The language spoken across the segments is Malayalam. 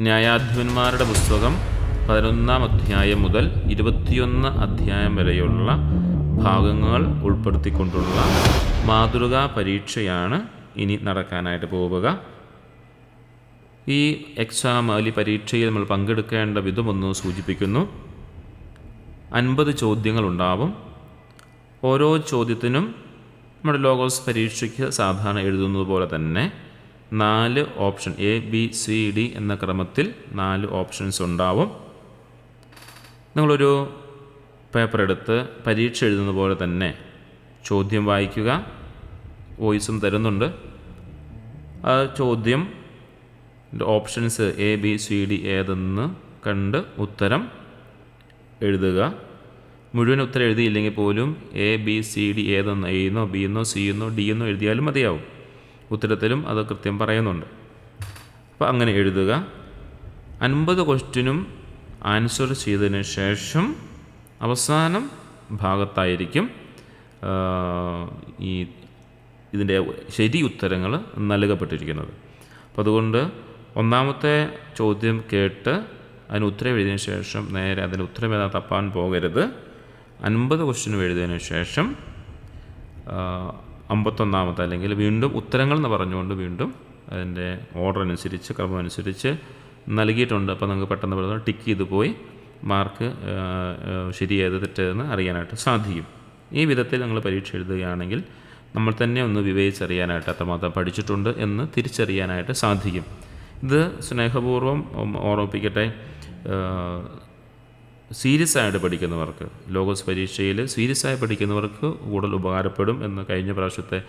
ന്യായാധിപന്മാരുടെ പുസ്തകം പതിനൊന്നാം അധ്യായം മുതൽ ഇരുപത്തിയൊന്ന് അധ്യായം വരെയുള്ള ഭാഗങ്ങൾ ഉൾപ്പെടുത്തിക്കൊണ്ടുള്ള മാതൃകാ പരീക്ഷയാണ് ഇനി നടക്കാനായിട്ട് പോവുക. ഈ എക്സാം അല്ലെങ്കിൽ പരീക്ഷയിൽ നമ്മൾ പങ്കെടുക്കേണ്ട വിധമൊന്ന് സൂചിപ്പിക്കുന്നു. അൻപത് ചോദ്യങ്ങളുണ്ടാവും. ഓരോ ചോദ്യത്തിനും നമ്മുടെ ലോഗോസ് പരീക്ഷയ്ക്ക് സാധാരണ എഴുതുന്നത് പോലെ തന്നെ നാല് option A B C D എന്ന ക്രമത്തിൽ നാല് ഓപ്ഷൻസ് ഉണ്ടാവും. നിങ്ങളൊരു പേപ്പർ എടുത്ത് പരീക്ഷ എഴുതുന്ന പോലെ തന്നെ ചോദ്യം വായിക്കുക വോയിസും തരുന്നുണ്ട്. ആ ചോദ്യം options A B C D ഏതെന്ന് കണ്ട് ഉത്തരം എഴുതുക. മുഴുവൻ ഉത്തരം എഴുതിയില്ലെങ്കിൽ പോലും എ ബി സി ഡി ഏതെന്ന് എന്നോ ബി എന്നോ സി എന്നോ ഡി എന്നോ എഴുതിയാലും മതിയാവും. ഉത്തരത്തിലും അത് കൃത്യം പറയുന്നുണ്ട്. അപ്പോൾ അങ്ങനെ എഴുതുക. അൻപത് ക്വസ്റ്റ്യനും ആൻസർ ചെയ്തതിന് ശേഷം അവസാനം ഭാഗത്തായിരിക്കും ഈ ഇതിന്റെ ശരി ഉത്തരങ്ങൾ നൽകപ്പെട്ടിരിക്കുന്നത്. അപ്പോൾ അതുകൊണ്ട് ഒന്നാമത്തെ ചോദ്യം കേട്ട് അതിന് ഉത്തരം എഴുതിയതിന് ശേഷം നേരെ അതിന് ഉത്തരം ഏതാ തപ്പാൻ പോകരുത്. അൻപത് ക്വസ്റ്റ്യനും എഴുതിയതിന് ശേഷം അമ്പത്തൊന്നാമത്തെ അല്ലെങ്കിൽ വീണ്ടും ഉത്തരങ്ങൾ എന്ന് പറഞ്ഞുകൊണ്ട് വീണ്ടും അതിന്റെ ഓർഡർ അനുസരിച്ച് ക്രമം അനുസരിച്ച് നൽകിയിട്ടുണ്ട്. അപ്പോൾ നിങ്ങൾക്ക് പെട്ടെന്ന് പെട്ടെന്ന് ടിക്ക് ചെയ്ത് പോയി. മാർക്ക് ശരിയേത് തെറ്റേതെന്ന് അറിയാനായിട്ട് സാധിക്കും. ഈ വിധത്തിൽ നിങ്ങൾ പരീക്ഷ എഴുതുകയാണെങ്കിൽ നമ്മൾ തന്നെ ഒന്ന് വിവേചിച്ചറിയാനായിട്ട് അത്രമാത്രം പഠിച്ചിട്ടുണ്ട് എന്ന് തിരിച്ചറിയാനായിട്ട് സാധിക്കും. ഇത് സ്നേഹപൂർവം ഓർമ്മിപ്പിക്കട്ടെ സീരിയസ് ആയിട്ട് പഠിക്കുന്നവർക്ക് ലോഗോസ് പരീക്ഷയിൽ സീരിയസ് ആയി പഠിക്കുന്നവർക്ക് കൂടുതൽ ഉപകാരപ്പെടും എന്ന് കഴിഞ്ഞ പ്രാവശ്യത്തെ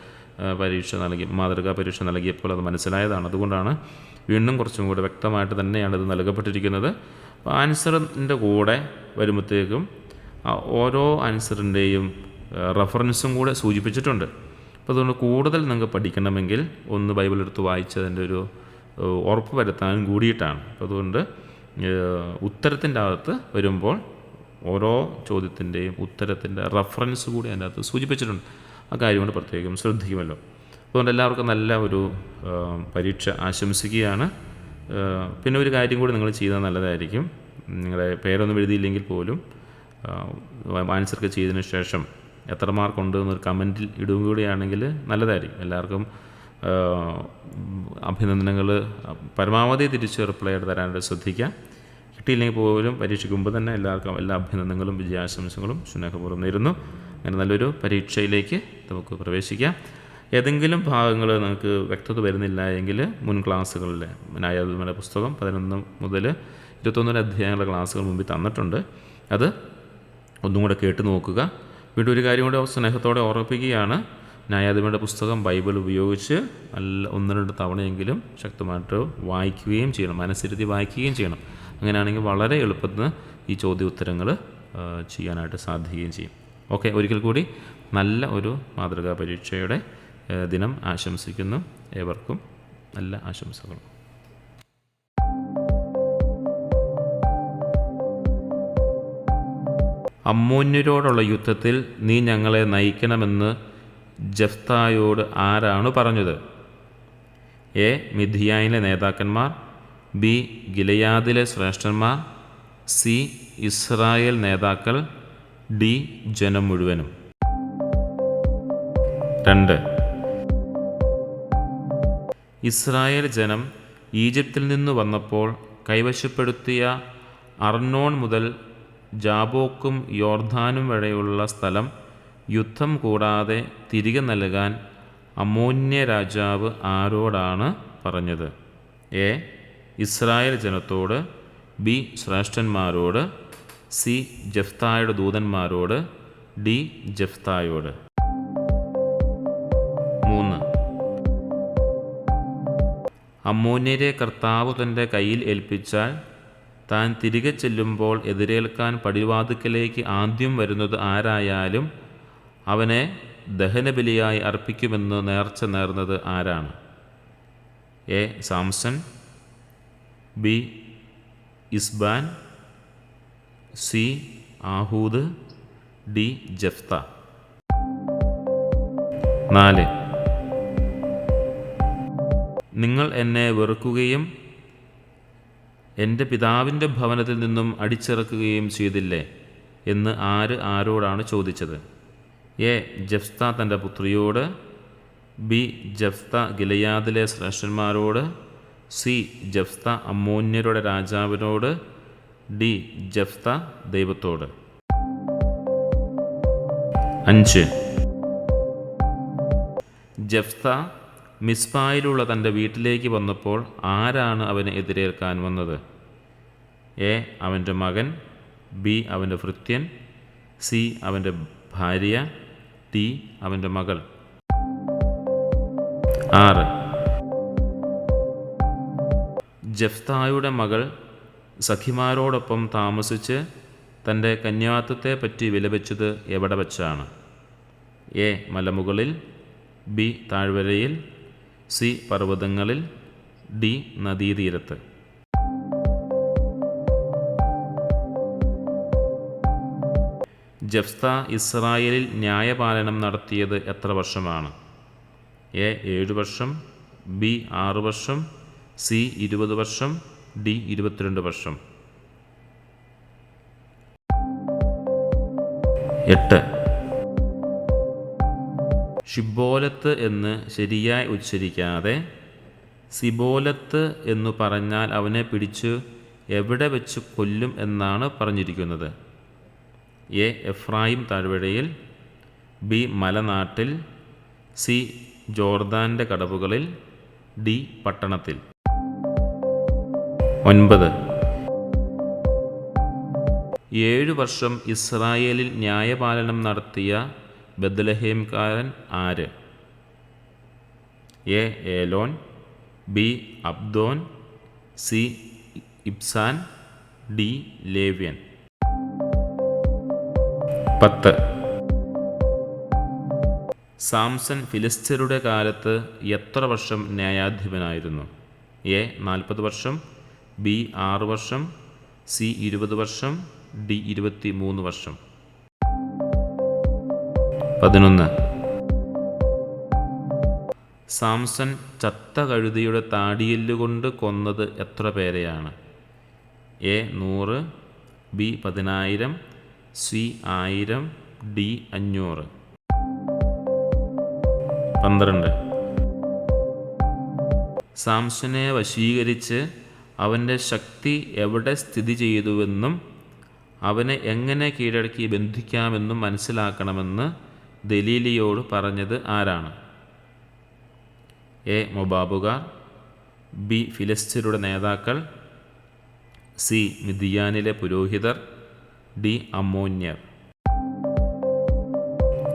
പരീക്ഷ നൽകി മാതൃകാ പരീക്ഷ നൽകിയപ്പോൾ അത് മനസ്സിലായതാണ്. അതുകൊണ്ടാണ് വീണ്ടും കുറച്ചും കൂടെ വ്യക്തമായിട്ട് തന്നെയാണ് ഇത് നൽകപ്പെട്ടിരിക്കുന്നത്. ആൻസറിന്റെ കൂടെ വരുമ്പോഴത്തേക്കും ഓരോ ആൻസറിന്റെയും റെഫറൻസും കൂടെ സൂചിപ്പിച്ചിട്ടുണ്ട്. അപ്പോൾ അതുകൊണ്ട് കൂടുതൽ നിങ്ങൾക്ക് പഠിക്കണമെങ്കിൽ ഒന്ന് ബൈബിൾ എടുത്ത് വായിച്ചതിന്റെ ഒരു ഉറപ്പ് വരുത്താനും കൂടിയിട്ടാണ്. അപ്പോൾ അതുകൊണ്ട് ഉത്തരത്തിന്റെ അകത്ത് വരുമ്പോൾ ഓരോ ചോദ്യത്തിന്റെയും ഉത്തരത്തിന്റെ റഫറൻസ് കൂടി അതിന്റെ അകത്ത് സൂചിപ്പിച്ചിട്ടുണ്ട്. ആ കാര്യം കൊണ്ട് പ്രത്യേകം ശ്രദ്ധിക്കുമല്ലോ. അതുകൊണ്ട് എല്ലാവർക്കും നല്ല ഒരു പരീക്ഷ ആശംസിക്കുകയാണ്. പിന്നെ ഒരു കാര്യം കൂടി നിങ്ങൾ ചെയ്താൽ നല്ലതായിരിക്കും. നിങ്ങളുടെ പേരൊന്നും എഴുതിയില്ലെങ്കിൽ പോലും ആൻസർക്ക് ചെയ്തതിന് ശേഷം എത്ര മാർക്കുണ്ട് എന്നൊരു കമന്റിൽ ഇടുകയും കൂടിയാണെങ്കിൽ നല്ലതായിരിക്കും. എല്ലാവർക്കും അഭിനന്ദനങ്ങൾ പരമാവധി തിരിച്ച് റിപ്ലൈ ആയിട്ട് തരാനായിട്ട് ശ്രദ്ധിക്കാം കിട്ടിയില്ലെങ്കിൽ പോലും പരീക്ഷയ്ക്ക് മുമ്പ് തന്നെ എല്ലാവർക്കും എല്ലാ അഭിനന്ദനങ്ങളും വിജയാശംസകളും സ്നേഹപൂർവം നേരുന്നു. അങ്ങനെ നല്ലൊരു പരീക്ഷയിലേക്ക് നമുക്ക് പ്രവേശിക്കാം. ഏതെങ്കിലും ഭാഗങ്ങൾ നിങ്ങൾക്ക് വ്യക്തത വരുന്നില്ല എങ്കിൽ മുൻ ക്ലാസ്സുകളിലെ ന്യായാധിപരുടെ പുസ്തകം പതിനൊന്ന് മുതൽ ഇരുപത്തൊന്നര അധ്യായങ്ങളുടെ ക്ലാസ്സുകൾ മുമ്പിൽ തന്നിട്ടുണ്ട്. അത് ഒന്നും കൂടെ കേട്ട് നോക്കുക. വീണ്ടും ഒരു കാര്യം കൂടെ സ്നേഹത്തോടെ ഓർമ്മിപ്പിക്കുകയാണ്. ന്യായാധിപരുടെ പുസ്തകം ബൈബിൾ ഉപയോഗിച്ച് നല്ല ഒന്ന് രണ്ട് തവണയെങ്കിലും ശക്തമായിട്ട് വായിക്കുകയും ചെയ്യണം മനസ്സിരുത്തി വായിക്കുകയും ചെയ്യണം. അങ്ങനെയാണെങ്കിൽ വളരെ എളുപ്പത്തിന് ഈ ചോദ്യ ഉത്തരങ്ങൾ ചെയ്യാനായിട്ട് സാധിക്കുകയും ചെയ്യും. ഓക്കെ ഒരിക്കൽ കൂടി നല്ല ഒരു മാതൃകാ പരീക്ഷയുടെ ദിനം ആശംസിക്കുന്നു ഏവർക്കും. നല്ല ആശംസകളും. അമ്മൂന്യരോടുള്ള യുദ്ധത്തിൽ നീ ഞങ്ങളെ നയിക്കണമെന്ന് ജഫ്തായോട് ആരാണ് പറഞ്ഞത്? എ. മിഥിയായിലെ നേതാക്കന്മാർ ബി. ഗിലയാദിലെ ശ്രേഷ്ഠന്മാർ സി. ഇസ്രായേൽ നേതാക്കൾ ഡി. ജനം മുഴുവനും. രണ്ട്. ഇസ്രായേൽ ജനം ഈജിപ്തിൽ നിന്ന് വന്നപ്പോൾ കൈവശപ്പെടുത്തിയ അർണോൺ മുതൽ ജാബോക്കും യോർധാനും വരെയുള്ള സ്ഥലം യുദ്ധം കൂടാതെ തിരികെ നൽകാൻ അമോന്യ രാജാവ് ആരോടാണ് പറഞ്ഞത്? എ. ഇസ്രായേൽ ജനത്തോട്. ബി. ശ്രേഷ്ഠന്മാരോട്. സി. ജഫ്തായുടെ ദൂതന്മാരോട്. ഡി. ജഫ്തായോട്. മൂന്ന്. അമ്മോന്യരെ കർത്താവ് തന്റെ കയ്യിൽ ഏൽപ്പിച്ചാൽ താൻ തിരികെ ചെല്ലുമ്പോൾ എതിരേൽക്കാൻ പടിവാതുക്കലേക്ക് ആദ്യം വരുന്നത് ആരായാലും അവനെ ദഹനബലിയായി അർപ്പിക്കുമെന്ന് നേർച്ച നേർന്നത് ആരാണ്? എ. സാംസൺ. ബി. ഇസ്ബാൻ. സി. ആഹൂദ്. ഡി. ജഫ്ത. നാല്. നിങ്ങൾ എന്നെ വെറുക്കുകയും എന്റെ പിതാവിന്റെ ഭവനത്തിൽ നിന്നും അടിച്ചിറക്കുകയും ചെയ്തില്ലേ? എന്ന് ആര് ആരോടാണ് ചോദിച്ചത്? എ ജഫ്ത തന്റെ പുത്രിയോട് ബി ജഫ്ത ഗിലയാദിലെ ശ്രേഷ്ഠന്മാരോട് സി ജഫ്ത അമ്മോന്യരുടെ രാജാവിനോട് ഡി ജഫ്ത ദൈവത്തോട്. അഞ്ച്. ജഫ്ത മിസ്ബായിലുള്ള തന്റെ വീട്ടിലേക്ക് വന്നപ്പോൾ ആരാണ് അവനെ എതിരേൽക്കാൻ വന്നത്? എ അവന്റെ മകൻ ബി അവന്റെ ഭൃത്യൻ സി അവന്റെ ഭാര്യ ഡി അവന്റെ മകൾ. ആറ്. ജഫ്തായുടെ മകൾ സഖിമാരോടൊപ്പം താമസിച്ച് തന്റെ കന്യാത്വത്തെ പറ്റി വിലപിച്ചത് എവിടെ വച്ചാണ്? എ. മലമുകളിൽ ബി. താഴ്വരയിൽ സി. പർവതങ്ങളിൽ ഡി. നദീതീരത്ത്. ജഫ്ത ഇസ്രായേലിൽ ന്യായപാലനം നടത്തിയത് എത്ര വർഷമാണ്? എ ഏഴ് വർഷം ബി ആറ് വർഷം സി ഇരുപത് വർഷം ഡി ഇരുപത്തിരണ്ട് വർഷം. എട്ട്. ഷിബോലത്ത് എന്ന് ശരിയായി ഉച്ചരിക്കാതെ സിബോലത്ത് എന്നു പറഞ്ഞാൽ അവനെ പിടിച്ച് എവിടെ വെച്ച് കൊല്ലും എന്നാണ് പറഞ്ഞിരിക്കുന്നത്? എ എഫ്രായിം താഴ്വരയിൽ ബി മലനാട്ടിൽ സി ജോർദാന്റെ കടവുകളിൽ ഡി പട്ടണത്തിൽ. ഒൻപത്. ഏഴു വർഷം ഇസ്രായേലിൽ ന്യായപാലനം നടത്തിയ ബദ്ലഹേംകാരൻ ആര്? A Elon B Abdon C Ibzan D ലേവ്യൻ. പത്ത്. സാംസൺ ഫിലിസ്തീനയുടെ കാലത്ത് എത്ര വർഷം ന്യായാധിപനായിരുന്നു? എ നാൽപ്പത് വർഷം ബി ആറ് വർഷം സി ഇരുപത് വർഷം ഡി ഇരുപത്തി മൂന്ന് വർഷം. പതിനൊന്ന്. സാംസൺ ചത്ത കഴുതിയുടെ താടിയെല്ലുകൊണ്ട് കൊന്നത് എത്ര പേരെയാണ്? എ നൂറ് ബി പതിനായിരം സി ആയിരം ഡി അഞ്ഞൂറ്. പന്ത്രണ്ട്. സാംസനെ വശീകരിച്ച് അവന്റെ ശക്തി എവിടെ സ്ഥിതി ചെയ്തുവെന്നും അവനെ എങ്ങനെ കീഴടക്കി ബന്ധിക്കാമെന്നും മനസ്സിലാക്കണമെന്ന് ദലീലിയോട് പറഞ്ഞത് ആരാണ്? എ. മൊബാബുകാർ ബി. ഫിലിസ്തീനയുടെ നേതാക്കൾ സി. മിതിയാനിലെ പുരോഹിതർ ഡി അമ്മോന്യർ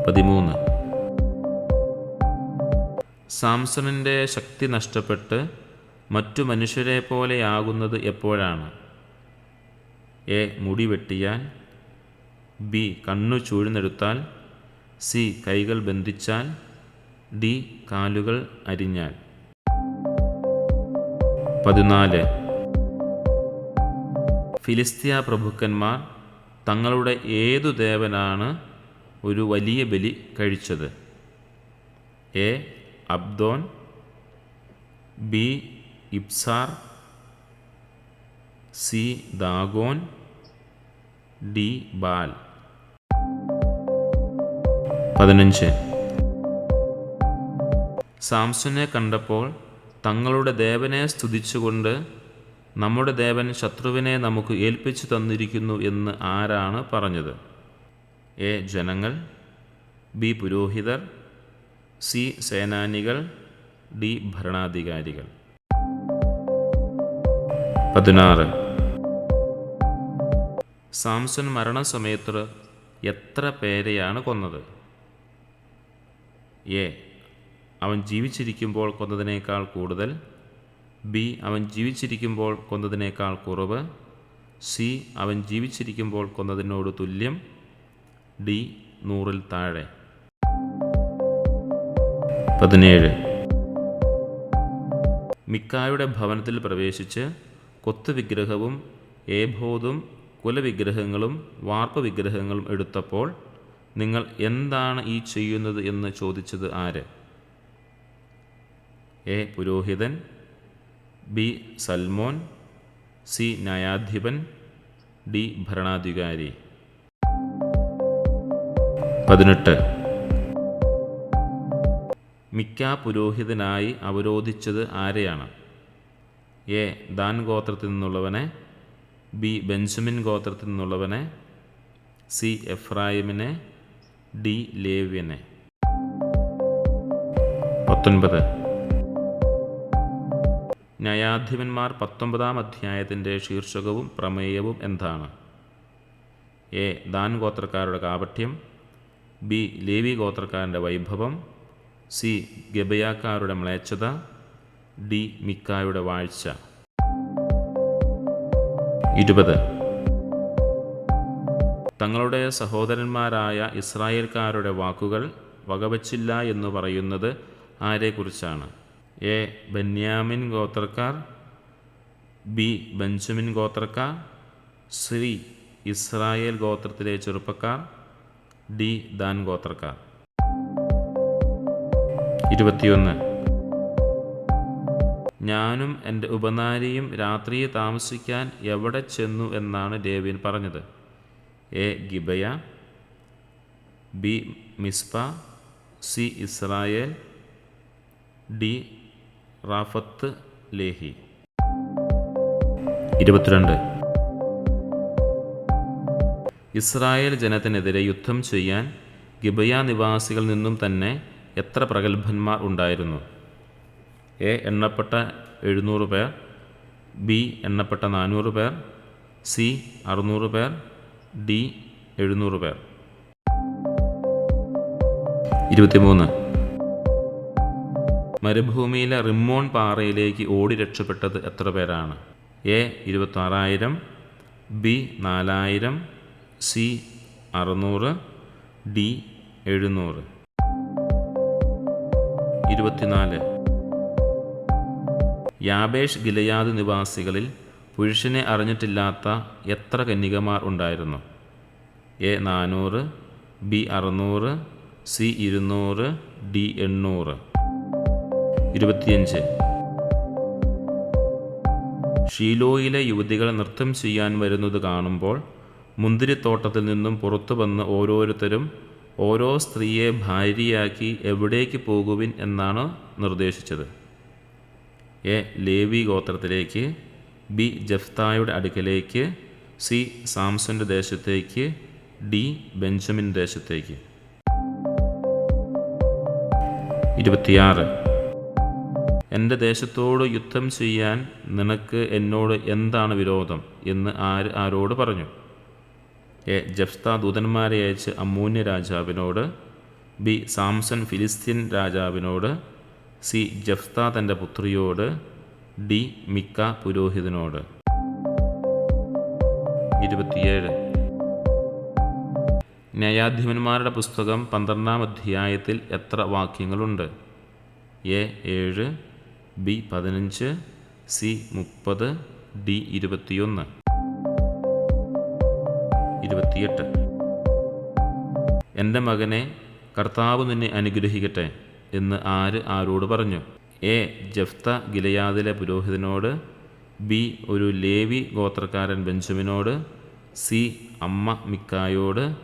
പതിമൂന്ന്. സാംസണിന്റെ ശക്തി നഷ്ടപ്പെട്ട് മറ്റു മനുഷ്യരെ പോലെയാകുന്നത് എപ്പോഴാണ്? എ. മുടി വെട്ടിയാൽ ബി. കണ്ണു ചൂഴ്ന്നെടുത്താൽ സി. കൈകൾ ബന്ധിച്ചാൽ ഡി. കാലുകൾ അരിഞ്ഞാൽ. പതിനാല്. ഫിലിസ്തീയ പ്രഭുക്കന്മാർ തങ്ങളുടെ ഏതു ദേവനാണ് ഒരു വലിയ ബലി കഴിച്ചത്? A. Abdon B. Ibzan C. Dagon D. Baal. പതിനഞ്ച്. സാംസനെ കണ്ടപ്പോൾ തങ്ങളുടെ ദേവനെ സ്തുതിച്ചുകൊണ്ട് നമ്മുടെ ദേവൻ ശത്രുവിനെ നമുക്ക് ഏൽപ്പിച്ചു തന്നിരിക്കുന്നു എന്ന് ആരാണ് പറഞ്ഞത്? എ. ജനങ്ങൾ ബി. പുരോഹിതർ സി. സേനാനികൾ ഡി. ഭരണാധികാരികൾ. പതിനാറ്. സാംസൺ മരണസമയത്ത് എത്ര പേരെയാണ് കൊന്നത്? എ. അവൻ ജീവിച്ചിരിക്കുമ്പോൾ കൊന്നതിനേക്കാൾ കൂടുതൽ. ബി അവൻ ജീവിച്ചിരിക്കുമ്പോൾ കൊന്നതിനേക്കാൾ കുറവ്. സി അവൻ ജീവിച്ചിരിക്കുമ്പോൾ കൊന്നതിനോട് തുല്യം. ഡി നൂറിൽ താഴെ. പതിനേഴ്. മിക്കായുടെ ഭവനത്തിൽ പ്രവേശിച്ച് കൊത്തു വിഗ്രഹവും ഏബോധും കുലവിഗ്രഹങ്ങളും വാർപ്പ് വിഗ്രഹങ്ങളും എടുത്തപ്പോൾ നിങ്ങൾ എന്താണ് ഈ ചെയ്യുന്നത് എന്ന് ചോദിച്ചത് ആര്? എ പുരോഹിതൻ. ബി സൽമോൻ സി ന്യായാധിപൻ ഡി ഭരണാധികാരി. പതിനെട്ട്. മിക്ക പുരോഹിതനായി അവരോധിച്ചത് ആരെയാണ്? എ ദാൻ ഗോത്രത്തിൽ നിന്നുള്ളവനെ ബി ബെഞ്ചമിൻ ഗോത്രത്തിൽ നിന്നുള്ളവനെ സി എഫ്രായിമിനെ ഡി ലേവ്യനെ. പത്തൊൻപത്. ന്യായാധിപന്മാർ പത്തൊമ്പതാം അധ്യായത്തിന്റെ ശീർഷകവും പ്രമേയവും എന്താണ്? എ. ദാൻ ഗോത്രക്കാരുടെ കാപഠ്യം ബി. ലേവി ഗോത്രക്കാരന്റെ വൈഭവം. സി. ഗബയാക്കാരുടെ മ്ലേച്ഛത. ഡി. മിക്കായുടെ വാഴ്ച. ഇരുപത്. തങ്ങളുടെ സഹോദരന്മാരായ ഇസ്രായേൽക്കാരുടെ വാക്കുകൾ വകവച്ചില്ല എന്ന് പറയുന്നത് ആരെക്കുറിച്ചാണ്? എ. ബെന്യാമിൻ ഗോത്രക്കാർ ബി. ബെഞ്ചമിൻ ഗോത്രക്കാർ സി. ഇസ്രായേൽ ഗോത്രത്തിലെ ചെറുപ്പക്കാർ ഡി. ദാൻ ഗോത്രക്കാർ. ഇരുപത്തിയൊന്ന്. ഞാനും എന്റെ ഉപനാരിയും രാത്രിയെ താമസിക്കാൻ എവിടെ ചെന്നു എന്നാണ് ലേവ്യൻ പറഞ്ഞത്. A. Gibeah B. Mizpah C. Israel D. റാഫത്ത് ലേഹി. ഇരുപത്തിരണ്ട്. ഇസ്രായേൽ ജനത്തിനെതിരെ യുദ്ധം ചെയ്യാൻ ഗിബയ നിവാസികളിൽ നിന്നും തന്നെ എത്ര പ്രഗത്ഭന്മാർ ഉണ്ടായിരുന്നു? എ എണ്ണപ്പെട്ട എഴുന്നൂറ് പേർ. ബി എണ്ണപ്പെട്ട നാനൂറ് പേർ. സി അറുന്നൂറ് പേർ. ഡി എഴുന്നൂറ് പേർ. ഇരുപത്തിമൂന്ന്. മരുഭൂമിയിലെ റിമ്മോൺ പാറയിലേക്ക് ഓടി രക്ഷപ്പെട്ടത് എത്ര പേരാണ്? എ ഇരുപത്താറായിരം ബി നാലായിരം സി അറുന്നൂറ് ഡി എഴുന്നൂറ്. ഇരുപത്തിനാല്. യാബേഷ് ഗിലയാദ് നിവാസികളിൽ പുരുഷനെ അറിഞ്ഞിട്ടില്ലാത്ത എത്ര കന്യകമാർ ഉണ്ടായിരുന്നു? എ നാനൂറ് ബി അറുന്നൂറ് സി ഇരുന്നൂറ് ഡി എണ്ണൂറ്. ഇരുപത്തിയഞ്ച്. ഷീലോയിലെ യുവതികൾ നൃത്തം ചെയ്യാൻ വരുന്നത് കാണുമ്പോൾ മുന്തിരിത്തോട്ടത്തിൽ നിന്നും പുറത്തു വന്ന് ഓരോരുത്തരും ഓരോ സ്ത്രീയെ ഭാര്യയാക്കി എവിടേക്ക് പോകുവിൻ എന്നാണ് നിർദ്ദേശിച്ചത്. എ. ലേവി ഗോത്രത്തിലേക്ക് ബി. ജഫ്തായുടെ അടുക്കലേക്ക് സി. സാംസന്റെ ദേശത്തേക്ക് ഡി. ബെഞ്ചമിൻ ദേശത്തേക്ക്. ഇരുപത്തിയാറ്. എന്റെ ദേശത്തോട് യുദ്ധം ചെയ്യാൻ നിനക്ക് എന്നോട് എന്താണ് വിരോധം? എന്ന് ആര് ആരോട് പറഞ്ഞു? എ. ജഫ്ത ദൂതന്മാരെ അയച്ച് അമ്മൂന്യ രാജാവിനോട് ബി. സാംസൺ ഫിലിസ്തീൻ രാജാവിനോട് സി. ജഫ്ത തന്റെ പുത്രിയോട് ഡി. മിക്ക പുരോഹിതനോട്. ഇരുപത്തിയേഴ്. ന്യായാധിപന്മാരുടെ പുസ്തകം പന്ത്രണ്ടാം അധ്യായത്തിൽ എത്ര വാക്യങ്ങളുണ്ട്? എ. ഏഴ് ബി പതിനഞ്ച് സി മുപ്പത് ഡി ഇരുപത്തിയൊന്ന്. ഇരുപത്തിയെട്ട്. എന്റെ മകനെ കർത്താവ് നിന്നെ അനുഗ്രഹിക്കട്ടെ എന്ന് ആര് ആരോട് പറഞ്ഞു? എ. ജഫ്ത ഗിലയാദിലെ പുരോഹിതനോട് ബി. ഒരു ലേവി ഗോത്രക്കാരൻ ബെഞ്ചമിനോട് സി. അമ്മ മിക്കായോട്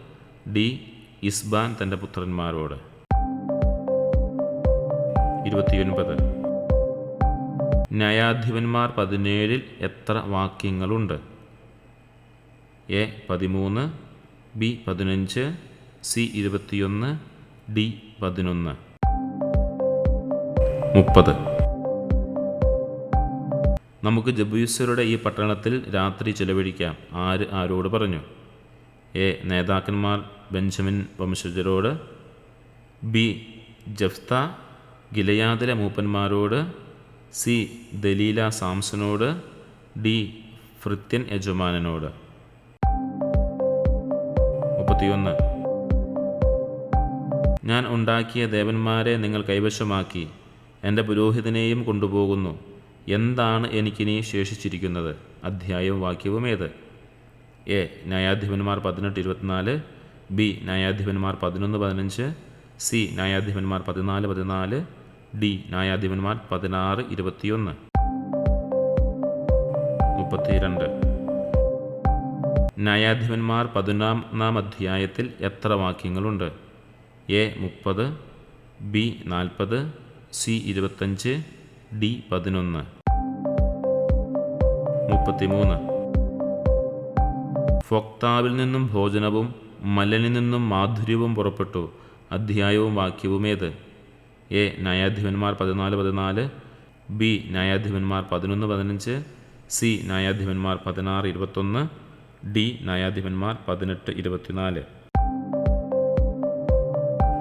ഡി. ഇസ്ബാൻ തന്റെ പുത്രന്മാരോട്. ഇരുപത്തിയൊൻപത്. ന്യായാധിപന്മാർ പതിനേഴിൽ എത്ര വാക്യങ്ങളുണ്ട്? എ പതിമൂന്ന് ബി പതിനഞ്ച് സി ഇരുപത്തിയൊന്ന് ഡി പതിനൊന്ന്. മുപ്പത്. നമുക്ക് ജബൂസരുടെ ഈ പട്ടണത്തിൽ രാത്രി ചിലവഴിക്കാം. ആര് ആരോട് പറഞ്ഞു? എ നേതാക്കന്മാർ ബെഞ്ചമിൻ വംശജരോട് ബി ജഫ്ത ഗിലയാദിലെ മൂപ്പന്മാരോട് സി ദലീല സാംസനോട് ഡി ഫ്രിത്യൻ യജമാനനോട്. മുപ്പത്തിയൊന്ന്. ഞാൻ ഉണ്ടാക്കിയ ദേവന്മാരെ നിങ്ങൾ കൈവശമാക്കി. എന്റെ പുരോഹിതനെയും കൊണ്ടുപോകുന്നു. എന്താണ് എനിക്കിനി ശേഷിച്ചിരിക്കുന്നത്? അധ്യായവും വാക്യവും ഏത്? എ. ന്യായാധിപന്മാർ പതിനെട്ട് ഇരുപത്തിനാല്. ബി. ന്യായാധിപന്മാർ പതിനൊന്ന് പതിനഞ്ച്. സി. ന്യായാധിപന്മാർ പതിനാല് പതിനാല്. ഡി ന്യായാധിപന്മാർ പതിനാറ് ഇരുപത്തിയൊന്ന്. മുപ്പത്തിരണ്ട്. ന്യായാധിപന്മാർ പതിനൊന്നാം അധ്യായത്തിൽ എത്ര വാക്യങ്ങളുണ്ട്? എ മുപ്പത് ബി നാൽപ്പത് സി ഇരുപത്തഞ്ച് ഡി പതിനൊന്ന്. മുപ്പത്തിമൂന്ന്. ഫോക്താവിൽ നിന്നും ഭോജനവും മലനിൽ നിന്നും മാധുര്യവും പുറപ്പെട്ടു. അധ്യായവും വാക്യവും ഏത് എ ന്യായാധിപന്മാർ പതിനാല് പതിനാല് ബി ന്യായാധിപന്മാർ പതിനൊന്ന് പതിനഞ്ച് സി ന്യായാധിപന്മാർ പതിനാറ് ഇരുപത്തൊന്ന് ഡി ന്യായാധിപന്മാർ പതിനെട്ട് ഇരുപത്തിനാല്.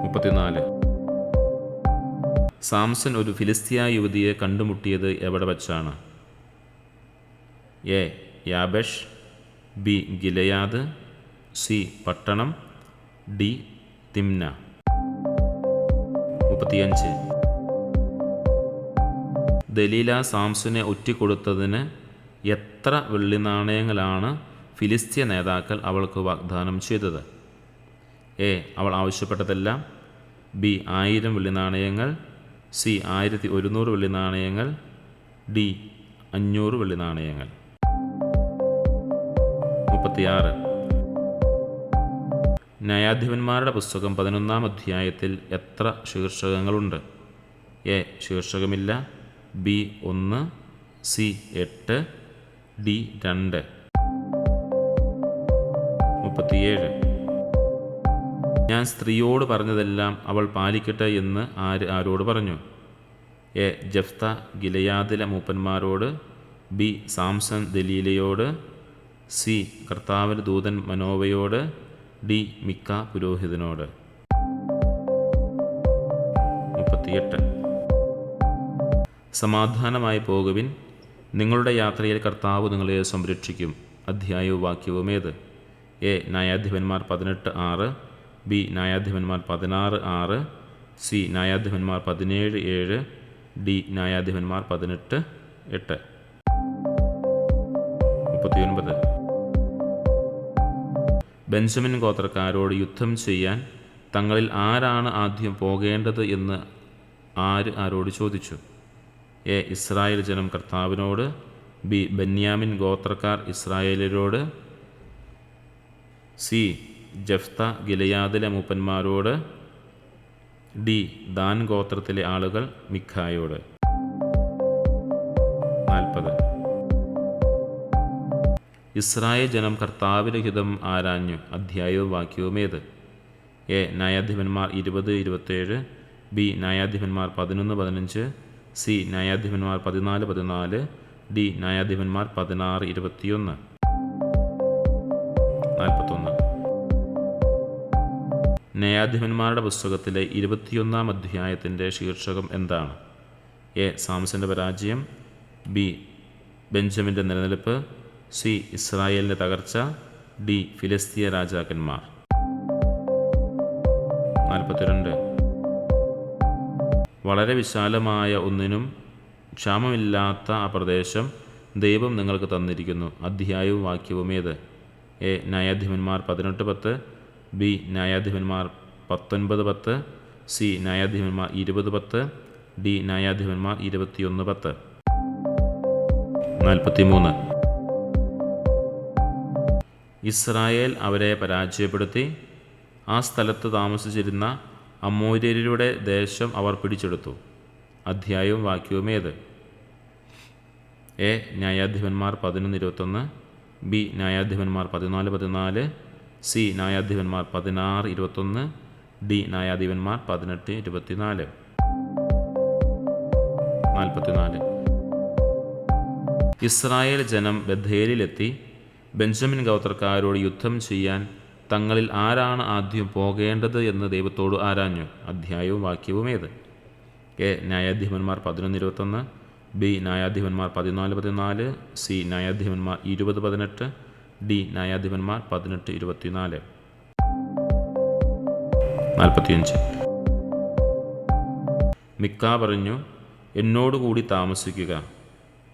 മുപ്പത്തിനാല്. സാംസൺ ഒരു ഫിലിസ്തീയ യുവതിയെ കണ്ടുമുട്ടിയത് എവിടെ വച്ചാണ്? A Jabesh B Gilead C പട്ടണം ഡി തിംന മുപ്പത്തിയഞ്ച്. ദലീല സാംസനെ ഒറ്റിക്കൊടുത്തതിന് എത്ര വെള്ളി നാണയങ്ങളാണ് ഫിലിസ്തീയ നേതാക്കൾ അവൾക്ക് വാഗ്ദാനം ചെയ്തത്? എ. അവൾ ആവശ്യപ്പെട്ടതെല്ലാം. ബി. ആയിരം വെള്ളി നാണയങ്ങൾ സി. ആയിരത്തി ഒരുന്നൂറ് വെള്ളി നാണയങ്ങൾ ഡി. അഞ്ഞൂറ് വെള്ളി നാണയങ്ങൾ മുപ്പത്തിയാറ്. ന്യായാധിപന്മാരുടെ പുസ്തകം പതിനൊന്നാം അധ്യായത്തിൽ എത്ര ശീർഷകങ്ങളുണ്ട്? എ ശീർഷകമില്ല. ബി ഒന്ന്. സി എട്ട്. ഡി രണ്ട്. മുപ്പത്തിയേഴ്. ഞാൻ സ്ത്രീയോട് പറഞ്ഞതെല്ലാം അവൾ പാലിക്കട്ടെ എന്ന് ആര് ആരോട് പറഞ്ഞു? എ ജഫ്ത ഗിലയാദിലെ മൂപ്പന്മാരോട്. ബി സാംസൺ ദലീലയോട്. സി കർത്താവിന് ദൂതൻ മനോവയോട്. ഡി മിക്ക പുരോഹിതനോട്. മുപ്പത്തിയെട്ട്. സമാധാനമായി പോകുവിൻ. നിങ്ങളുടെ യാത്രയിൽ കർത്താവ് നിങ്ങളെ സംരക്ഷിക്കും. അധ്യായവും വാക്യവും ഏത്? എ. ന്യായാധിപന്മാർ പതിനെട്ട് ആറ്. ബി. ന്യായാധിപന്മാർ പതിനാറ് ആറ്. സി. ന്യായാധിപന്മാർ പതിനേഴ് ഏഴ്. ഡി. ന്യായാധിപന്മാർ പതിനെട്ട് എട്ട്. മുപ്പത്തിയൊൻപത്. ബെഞ്ചമിൻ ഗോത്രക്കാരോട് യുദ്ധം ചെയ്യാൻ തങ്ങളിൽ ആരാണ് ആദ്യം പോകേണ്ടത് എന്ന് ആര് ആരോട് ചോദിച്ചു? എ. ഇസ്രായേൽ ജനം കർത്താവിനോട് ബി. ബെന്യാമിൻ ഗോത്രക്കാർ ഇസ്രായേലരോട് സി. ജഫ്ത ഗിലയാദിലെ മൂപ്പന്മാരോട് ഡി. ദാൻ ഗോത്രത്തിലെ ആളുകൾ മിഖായോട്. ഇസ്രായേൽ ജനം കർത്താവിന്റെ ഹിതം ആരാഞ്ഞു അധ്യായവും വാക്യവും ഏത്? എ ന്യായാധിപന്മാർ ഇരുപത് ഇരുപത്തേഴ് ബി ന്യായാധിപന്മാർ പതിനൊന്ന് പതിനഞ്ച് സി ന്യായാധിപന്മാർ പതിനാല് പതിനാല് ഡി ന്യായാധിപന്മാർ പതിനാറ് ഇരുപത്തിയൊന്ന്. നാൽപ്പത്തൊന്ന്. ന്യായാധിപന്മാരുടെ പുസ്തകത്തിലെ ഇരുപത്തിയൊന്നാം അധ്യായത്തിന്റെ ശീർഷകം എന്താണ്? എ സാംസന്റെ പരാജയം ബി ബെഞ്ചമിന്റെ നിലനിൽപ്പ് സി ഇസ്രായേലിന്റെ തകർച്ച ഡി ഫിലിസ്തീയ രാജാക്കന്മാർ. നാൽപ്പത്തിരണ്ട്. വളരെ വിശാലമായ ഒന്നിനും ക്ഷാമമില്ലാത്ത ആ പ്രദേശം ദൈവം നിങ്ങൾക്ക് തന്നിരിക്കുന്നു. അധ്യായവും വാക്യവും ഏത്? എ. ന്യായാധിപന്മാർ പതിനെട്ട് പത്ത് ബി. ന്യായാധിപന്മാർ പത്തൊൻപത് പത്ത് സി. ന്യായാധിപന്മാർ ഇരുപത് പത്ത് ഡി. ന്യായാധിപന്മാർ ഇരുപത്തിയൊന്ന് പത്ത്. നാൽപ്പത്തിമൂന്ന്. ഇസ്രായേൽ അവരെ പരാജയപ്പെടുത്തി. ആ സ്ഥലത്ത് താമസിച്ചിരുന്ന അമൂര്യരുടെ ദേശം അവർ പിടിച്ചെടുത്തു. അധ്യായവും വാക്യവും ഏത്? എ. ന്യായാധിപന്മാർ പതിനൊന്ന് ഇരുപത്തൊന്ന് ബി. ന്യായാധിപന്മാർ പതിനാല് പതിനാല് സി. ന്യായാധിപന്മാർ പതിനാറ് ഇരുപത്തൊന്ന് ഡി. ന്യായാധിപന്മാർ പതിനെട്ട് ഇരുപത്തിനാല്. നാൽപ്പത്തിനാല്. ഇസ്രായേൽ ജനം ബഥേലിലെത്തി. ബെഞ്ചമിൻ ഗൗത്രക്കാരോട് യുദ്ധം ചെയ്യാൻ തങ്ങളിൽ ആരാണ് ആദ്യം പോകേണ്ടത് എന്ന് ദൈവത്തോട് ആരാഞ്ഞു? അധ്യായവും വാക്യവും ഏത്? എ. ന്യായാധിപന്മാർ പതിനൊന്ന് ഇരുപത്തൊന്ന് ബി. ന്യായാധിപന്മാർ പതിനാല് പതിനാല് സി. ന്യായാധിപന്മാർ ഇരുപത് പതിനെട്ട് ഡി. ന്യായാധിപന്മാർ പതിനെട്ട് ഇരുപത്തിനാല്. നാൽപ്പത്തിയഞ്ച്. മിക്ക പറഞ്ഞു എന്നോടുകൂടി താമസിക്കുക.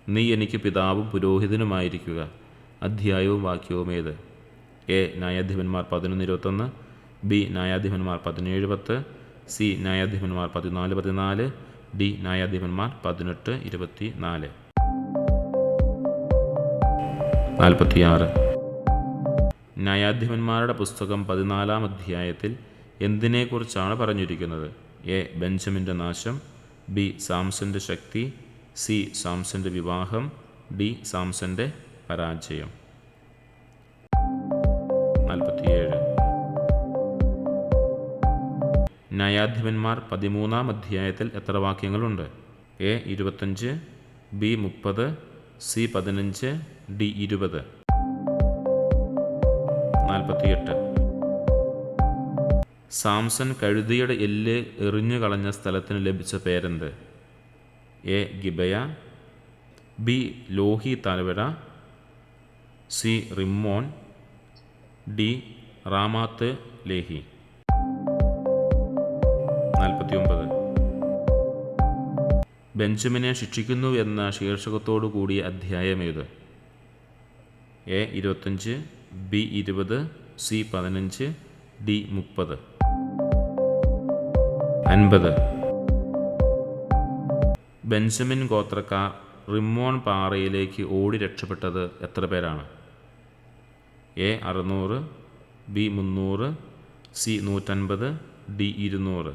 നീ എനിക്ക് പിതാവും പുരോഹിതനുമായിരിക്കുക. അധ്യായവും വാക്യവും ഏത്? എ ന്യായാധിപന്മാർ പതിനൊന്ന് ഇരുപത്തൊന്ന് ബി ന്യായാധിപന്മാർ പതിനേഴ് പത്ത് സി ന്യായാധിപന്മാർ പതിനാല് പതിനാല് ഡി ന്യായാധിപന്മാർ പതിനെട്ട് ഇരുപത്തി നാല് നാൽപ്പത്തിയാറ്. ന്യായാധിപന്മാരുടെ പുസ്തകം പതിനാലാം അധ്യായത്തിൽ എന്തിനെക്കുറിച്ചാണ് പറഞ്ഞിരിക്കുന്നത്? എ ബെഞ്ചമിന്റെ നാശം ബി സാംസന്റെ ശക്തി സി സാംസന്റെ വിവാഹം ഡി സാംസന്റെ പരാജയം. ന്യായാധിപന്മാർ പതിമൂന്നാം അധ്യായത്തിൽ എത്ര വാക്യങ്ങളുണ്ട്? എ ഇരുപത്തഞ്ച് ബി മുപ്പത് സി പതിനഞ്ച് ഡി ഇരുപത്. നാൽപ്പത്തിയെട്ട്. സാംസൺ കഴുതിയുടെ എല്ല് എറിഞ്ഞു കളഞ്ഞ സ്ഥലത്തിന് ലഭിച്ച പേരെന്ത്? എ ഗിബയ ബി ലോഹി താഴ്വര സി റിമ്മോൺ ഡി റാമാത്ത് ലേഹി. നാൽപ്പത്തിയൊമ്പത്. ബെഞ്ചമിനെ ശിക്ഷിക്കുന്നു എന്ന ശീർഷകത്തോടു കൂടിയ അധ്യായം ഏത്? എ ഇരുപത്തഞ്ച് ബി ഇരുപത് സി പതിനഞ്ച് ഡി മുപ്പത്. അൻപത്. ബെഞ്ചമിൻ ഗോത്രക്കാർ റിമോൺ പാറയിലേക്ക് ഓടി രക്ഷപ്പെട്ടത് എത്ര പേരാണ്? എ അറുന്നൂറ് ബി മുന്നൂറ് സി നൂറ്റൻപത് ഡി ഇരുന്നൂറ്.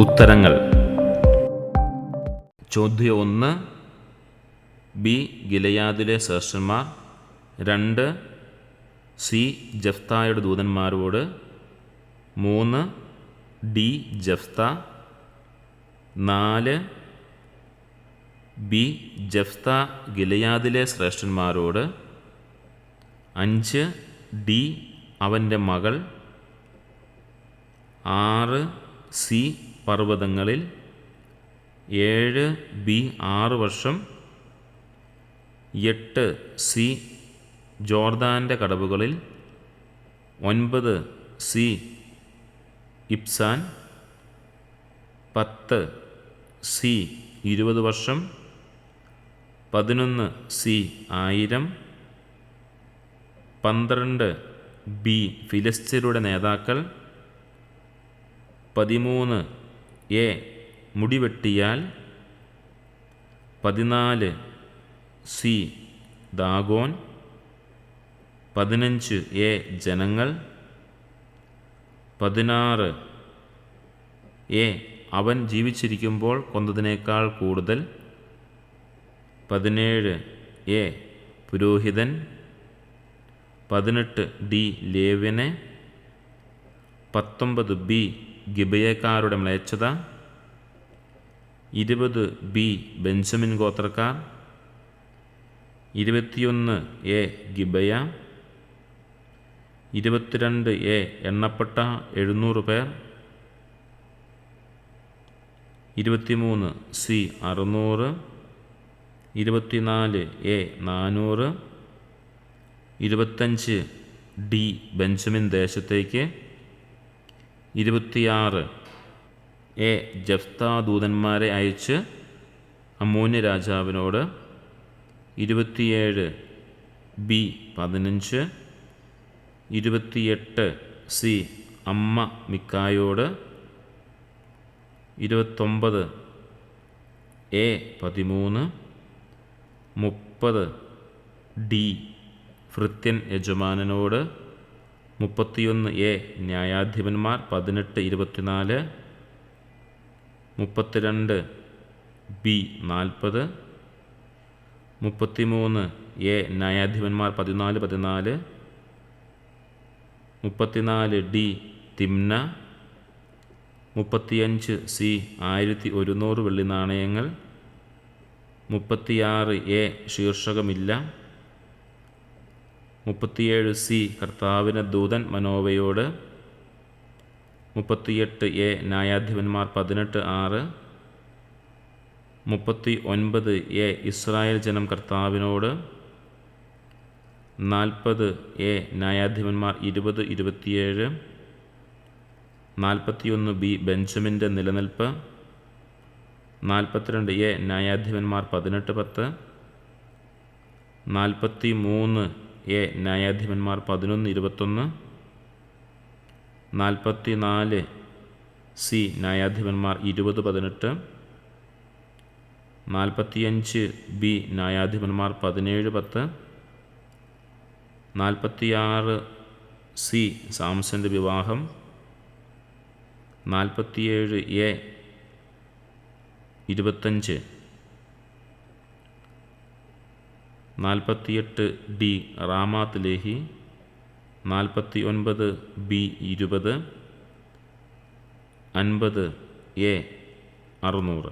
ഉത്തരങ്ങൾ. ചോദ്യം ഒന്ന് ബി ഗിലയാദിലെ ശ്രേഷ്ഠന്മാർ. രണ്ട് സി ജഫ്തായുടെ ദൂതന്മാരോട്. മൂന്ന് ഡി ജഫ്ത. നാല് ബി ജഫ്ത ഗിലയാദിലെ ശ്രേഷ്ഠന്മാരോട്. അഞ്ച് ഡി അവന്റെ മകൾ. ആറ് സി പർവതങ്ങളിൽ. ഏഴ് ബി ആറ് വർഷം. എട്ട് സി ജോർദാന്റെ കടവുകളിൽ. ഒൻപത് സി ഇപ്സാൻ പത്ത് സി ഇരുപത് വർഷം. പതിനൊന്ന് സി ആയിരം. പന്ത്രണ്ട് ബി ഫിലിസ്തീനയുടെ നേതാക്കൾ. പതിമൂന്ന് എ മുടിവെട്ടിയാൽ. പതിനാല് സി ദാഗോൻ. പതിനഞ്ച് എ ജനങ്ങൾ. പതിനാറ് എ അവൻ ജീവിച്ചിരിക്കുമ്പോൾ കൊന്നതിനേക്കാൾ കൂടുതൽ. പതിനേഴ് എ പുരോഹിതൻ. പതിനെട്ട് ഡി ലേവ്യനെ പത്തൊമ്പത് ബി ഗിബയക്കാരുടെ മ്ലേച്ഛത ഇരുപത് ബി ബെഞ്ചമിൻ ഗോത്രക്കാർ ഇരുപത്തിയൊന്ന് എ ഗിബയ ഇരുപത്തിരണ്ട് എ എണ്ണപ്പെട്ട എഴുന്നൂറ് പേർ ഇരുപത്തിമൂന്ന് സി അറുന്നൂറ് ഇരുപത്തിനാല് എ നാനൂറ് ഇരുപത്തഞ്ച് ഡി ബെഞ്ചമിൻ ദേശത്തേക്ക്. ഇരുപത്തിയാറ് എ ജഫ്ത ദൂതന്മാരെ അയച്ച് അമൂന്യ രാജാവിനോട്. ഇരുപത്തിയേഴ് ബി പതിനഞ്ച്. ഇരുപത്തിയെട്ട് സി അമ്മ മിക്കായോട്. ഇരുപത്തൊമ്പത് എ പതിമൂന്ന്. മുപ്പത് ഡി ഭൃത്യൻ യജമാനനോട് മുപ്പത്തിയൊന്ന് എ ന്യായാധിപന്മാർ പതിനെട്ട് ഇരുപത്തിനാല് മുപ്പത്തിരണ്ട് ബി നാൽപ്പത് മുപ്പത്തിമൂന്ന് എ ന്യായാധിപന്മാർ പതിനാല് പതിനാല് മുപ്പത്തിനാല് ഡി തിമ്ന മുപ്പത്തിയഞ്ച് സി ആയിരത്തി ഒരുന്നൂറ് വെള്ളി നാണയങ്ങൾ മുപ്പത്തിയാറ് എ ശീർഷകമില്ല. മുപ്പത്തിയേഴ് സി കർത്താവിന് ദൂതൻ മനോവയോട്. മുപ്പത്തിയെട്ട് എ ന്യായാധിപന്മാർ പതിനെട്ട് ആറ്. മുപ്പത്തി ഒൻപത് എ ഇസ്രായേൽ ജനം കർത്താവിനോട്. നാൽപ്പത് എ ന്യായാധിപന്മാർ ഇരുപത് ഇരുപത്തിയേഴ്. നാൽപ്പത്തിയൊന്ന് ബി ബെഞ്ചമിന്റെ നിലനിൽപ്പ്. നാൽപ്പത്തിരണ്ട് എ ന്യായാധിപന്മാർ പതിനെട്ട് പത്ത്. നാൽപ്പത്തി മൂന്ന് എ ന്യായാധിപന്മാർ പതിനൊന്ന് ഇരുപത്തൊന്ന് നാൽപ്പത്തി നാല് സി ന്യായാധിപന്മാർ ഇരുപത് പതിനെട്ട് നാൽപ്പത്തിയഞ്ച് ബി ന്യായാധിപന്മാർ പതിനേഴ് പത്ത് നാൽപ്പത്തിയാറ് സി സാംസന്റെ വിവാഹം നാൽപ്പത്തിയേഴ് എ ഇരുപത്തഞ്ച്. നാൽപ്പത്തിയെട്ട് ഡി റാമാത്ത് ലേഹി നാൽപ്പത്തി ഒൻപത് ബി ഇരുപത് അൻപത് എ അറുന്നൂറ്.